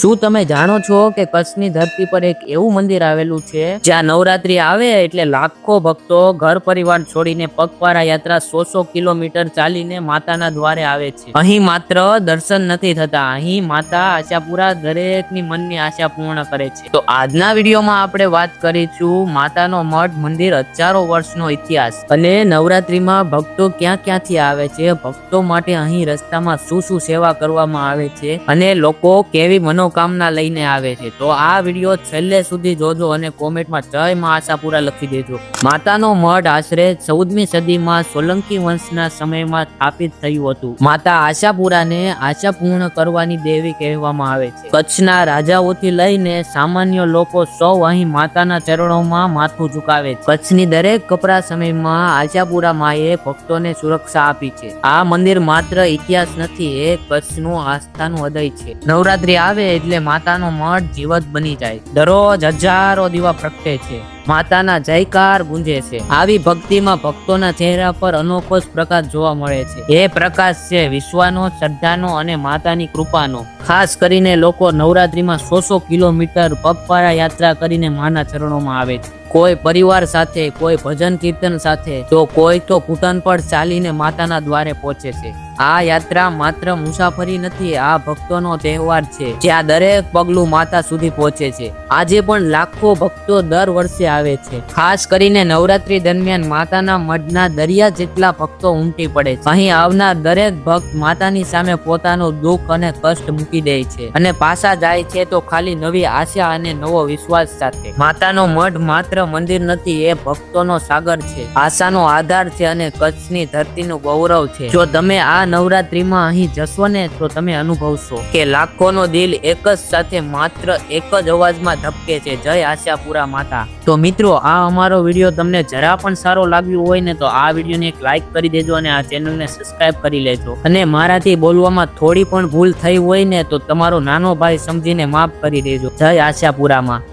શું તમે જાણો છો કે કચ્છની ધરતી પર એક એવું મંદિર આવેલું છે, જ્યાં નવરાત્રી આવે એટલે લાખો ભક્તો ઘર પરિવાર છોડીને પગપારા યાત્રા સો સો કિલોમીટર ચાલીને માતાના દ્વારે આવે છે. અહીં માત્ર દર્શન નથી થતા, અહીં માતા આશાપુરા દરેકની મનની આશા પૂર્ણ કરે છે. તો આજના વિડીયોમાં આપણે વાત કરીશું માતાનો મઠ મંદિર હજારો વર્ષનો ઇતિહાસ અને નવરાત્રીમાં ભક્તો ક્યાં ક્યાંથી આવે છે, ભક્તો માટે અહીં રસ્તામાં શું શું સેવા કરવામાં આવે છે અને લોકો કેવી મનોકામના લઈને આવે છે. તો આ વીડિયો છેલ્લે સુધી જોજો અને કોમેન્ટમાં જય મા આશાપુરા લખી દેજો. માતાનો મઢ આશરે ચૌદમી સદીમાં સોલંકી વંશના સમયમાં સ્થાપિત થયું હતું. માતા આશાપુરાને આશા પૂર્ણ કરવાની દેવી કહેવામાં આવે છે. કચ્છના રાજાઓથી લઈને સામાન્ય લોકો સૌ અહીં માતાના ચરણોમાં માથું ઝુકાવે છે. કચ્છની દરેક કપરા સમયમાં આશાપુરા માએ ભક્તોને સુરક્ષા આપી છે. આ મંદિર માત્ર ઇતિહાસ નથી, એ કચ્છનું આસ્થાનું હૃદય છે. નવરાત્રી આવે એટલે માતાનો મઠ જીવત બની જાય. દરરોજ હજારો દીવા પ્રગટે છે. માતાના જયકાર ગુંજે છે. આવી ભક્તિમાં ભક્તોના ચહેરા પર અનોખો પ્રકાશ જોવા મળે છે. એ પ્રકાશ છે વિશ્વનો, શ્રદ્ધાનો અને માતાની કૃપાનો. ખાસ કરીને લોકો નવરાત્રીમાં સો સો કિલોમીટર પગપાળા યાત્રા કરીને માના ચરણોમાં આવે છે. કોઈ પરિવાર સાથે, કોઈ ભજન કીર્તન સાથે, તો કોઈ તો ઘૂંટણ પર ચાલીને માતાના દ્વારે પહોંચે છે. આ યાત્રા માત્ર મુસાફરી નથી, આ ભક્તોનો તહેવાર છે. જ્યાં દરેક પગલું માતા સુધી પહોંચે છે. આજે પણ લાખો ભક્તો દર વર્ષે આવે છે. ખાસ કરીને નવરાત્રી દરમિયાન માતાના મઢના દરિયા જેટલા ભક્તો ઉમટી પડે છે. અહીં આવનાર દરેક ભક્ત માતાની સામે પોતાનું દુઃખ અને કષ્ટ મૂકી દે છે અને પાછા જાય છે તો ખાલી નવી આશા અને નવો વિશ્વાસ સાથે. માતાનો મઢ માત્ર મંદિર નથી, એ ભક્તોનો સાગર છે. આશાનો આધાર છે અને કચ્છની ધરતીનું ગૌરવ છે. જો તમે આ નવરાત્રીમાં અહીં જશો ને તો તમે અનુભવશો કે લાખોનો દિલ એક જ સાથે માત્ર એક જ અવાજમાં ધબકે છે. જય આશાપુરા માતા. તો મિત્રો, આ અમારો વીડિયો તમને જરા પણ સારો લાગ્યો હોય ને તો આ વિડીયોને એક લાઇક કરી દેજો અને આ ચેનલને સબસ્ક્રાઇબ કરી લેજો. અને મારાથી બોલવામાં થોડી પણ ભૂલ થઈ હોય ને તો તમારો નાનો ભાઈ સમજીને માફ કરી દેજો. જય આશાપુરામાં.